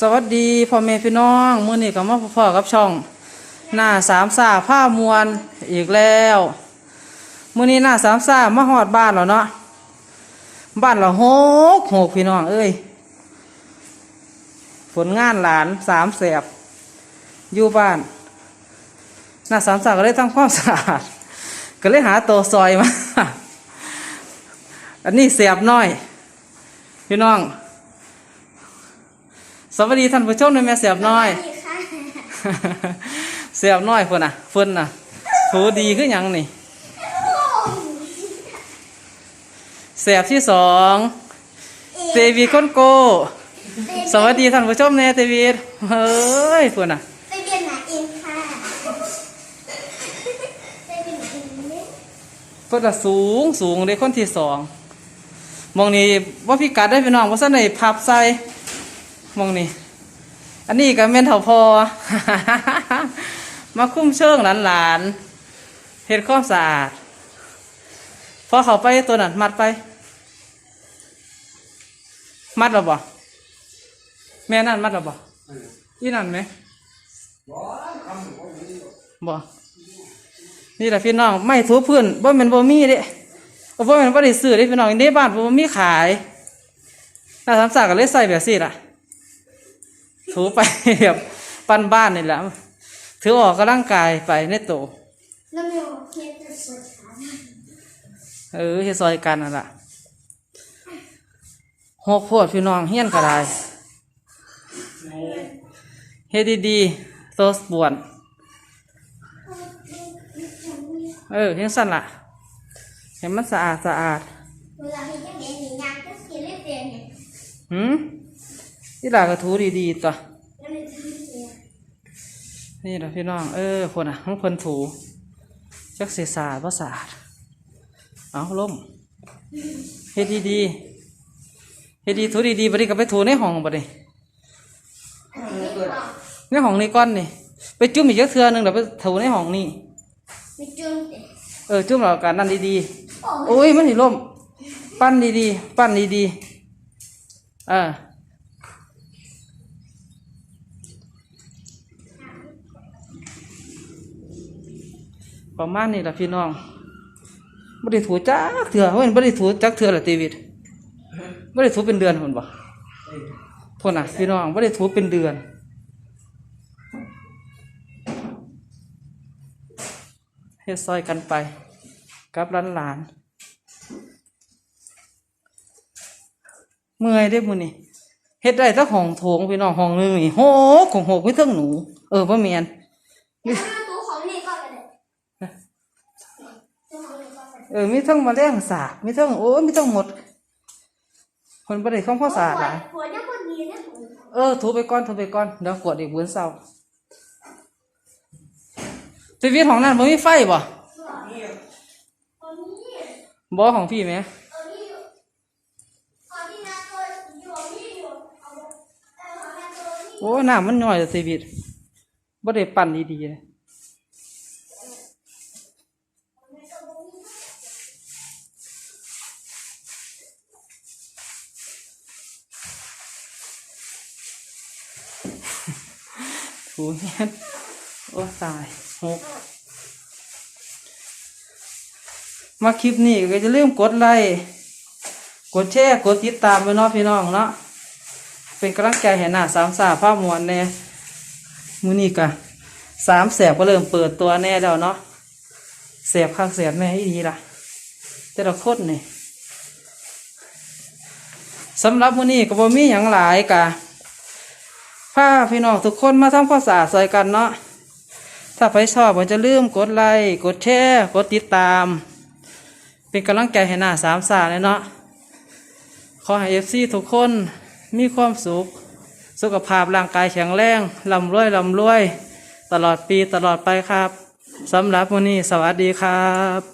สวัสดีพ่อแม่พี่น้องมื้อนี้ก็มาพ่อกับช่อง หน้าสามสาผ้ามวลอีกแล้วมื้อนี้หน้าสามสามาฮอดบ้านแล้วเนาะบ้านเราโหกโหกพี่น้องเอ้ยผลงานหลานสามแสบอยู่บ้านหน้าสามสาก็เลยทำความสะอาดก็เลยหาตัวซอยมา อันนี้เสียบน้อย พี่น้อง สวัสดีท่านผู้ชมในแม่เสียบน้อยเสียบน้อยเพิ่นน่ะเพิ่นน่ะถูดีขึ้นยังนี่เสียบที่สองเตวีก้นโก สวัสดีท่านผู้ชมแน่เตวีเฮ้ยเพิ่นน่ะไปเรียนหนาเองค่ะไปเรียนหนาเองเนี่ยเพิ่นน่ะสูงสูงเลยคนที่สองมองนี่ว่าพี่กัดได้พี่น้องว่าซั่นได้พับใส่ มองนี่ อันนี้ก็แม่นเถาพอ มาคุ้มเชิงหลานๆเฮ็ดความสะอาด พอเขาไปตัวนั้นมัดไป มัดหรอบ่แม่นั่นมัดหรอบ่อีนั่นไหมบ่นี่แหละพี่น้องไม่ถูพื้นบ่แม่นบ่มีเด้บ่แม่นบ่ได้ซื้อเด้พี่น้องในบ้านบ่มีขายน่าสงสารก็เลยใส่แบบนี้ล่ะ ถูไปแบบปั้นบ้านนี่แหละถือออกกำลังกายไปในโตแล้วมีโอเคจะสวยขามาเออเฮ็ดซอยกันนั่นล่ะหกโพดพี่น้องเฮียนก็ได้เฮ็ดดีๆโตสปวน เออเฮ็ดสั่นล่ะเห็นมันสะอาดสะอาดเวลาที่ยังเด็กหนีงานก็สกินเล่นเรียนเนี่ยหืม ที่หลาก็ถูดีๆตัวแล้วเลยทำให้เรียนนี่แหละพี่น้อง เออคนอะทั้งคนถูจักเสียสาดบ่สะอาดเอาล่มเฮ็ดดีๆเฮ็ดดีถูดีๆบัดนี้ก็ไปถูในห้องบัดนี้ในห้องนี้ก้อนนี่ไปจุ่มอีกจักเทื่อหนึงเดี๋ยวไปถูในห้องนี่ไม่จุ่มเด็กเออจุ่มแล้วกันนั่นดีโอ้ๆโอ้ยมันสิล่ม ปั้นดีๆปั้นดีๆเออ ประมาณนี้ล่ะพี่น้องบ่ได้ถูจักเทื่อเฮ้ยบ่ได้ถูจักเทื่อละตีวิตบ่ได้ถูเป็นเดือนพุ่นบ่พุ่นน่ะพี่น้องบ่ได้ถูเป็นเดือนเฮ็ดซอยกันไปกับร้านหลานเมื่อยได้อมื้อนี้เฮ็ดได้ถ้าห้องโถงพี่น้องห้องนึงนี่โหของหกมีเทั้งหนู เออบ่แม่นเดี๋ยนก่อนเลยดูของนี่ก่อน เออมีทั้งแมลงสาบมีทั้งโอ้มีทั้งหมดเพิ่นบ่ได้ทำความสะอาดหลายหัวเนี่ยคนดีนะเออถูไปก่อนถูไปก่อนเดี๋ยวกวดอีกมื้อเช้าชีวิตของนั่นบ่มีไฟบ่ตอนนี้บ่ของพี่แหมตอนนี้อยู่ตอนที่นาตันี่อยู่เอาเอาของนาตัวนี่โอ้น้ำมันน้อยแต่ชีวิตบ่ได้ปั่นดีๆ ถูเงี้ยโอ้ตายหกมาคลิปนี้ก็จะลืมกดไลค์กดแชร์กดติดตามไปเนาะพี่น้องเนาะเป็นกำลังใจให้หน้าสามสาภาพมวลแน่มือนี้กะสามแสบก็เริ่มเปิดตัวแน่แล้วเนาะแสบข้างแสบแม่อีดีล่ะแต่ละคนนี่สำหรับมือนี้ก็บ่มีอย่างหลายกะ พาพี่น้องทุกคนมาทำความสะอาดใส่กันเนาะถ้าใครชอบก็จะลืมกดไลค์กดแชร์กดติดตาม เป็นกำลังใจให้หน้าสามสาเลยเนาะขอให้เอฟซีทุกคนมีความสุข สุขภาพร่างกายแข็งแรงลำรวยลำรวย ตลอดปีตลอดไปครับสำหรับวันนี้สวัสดีครับ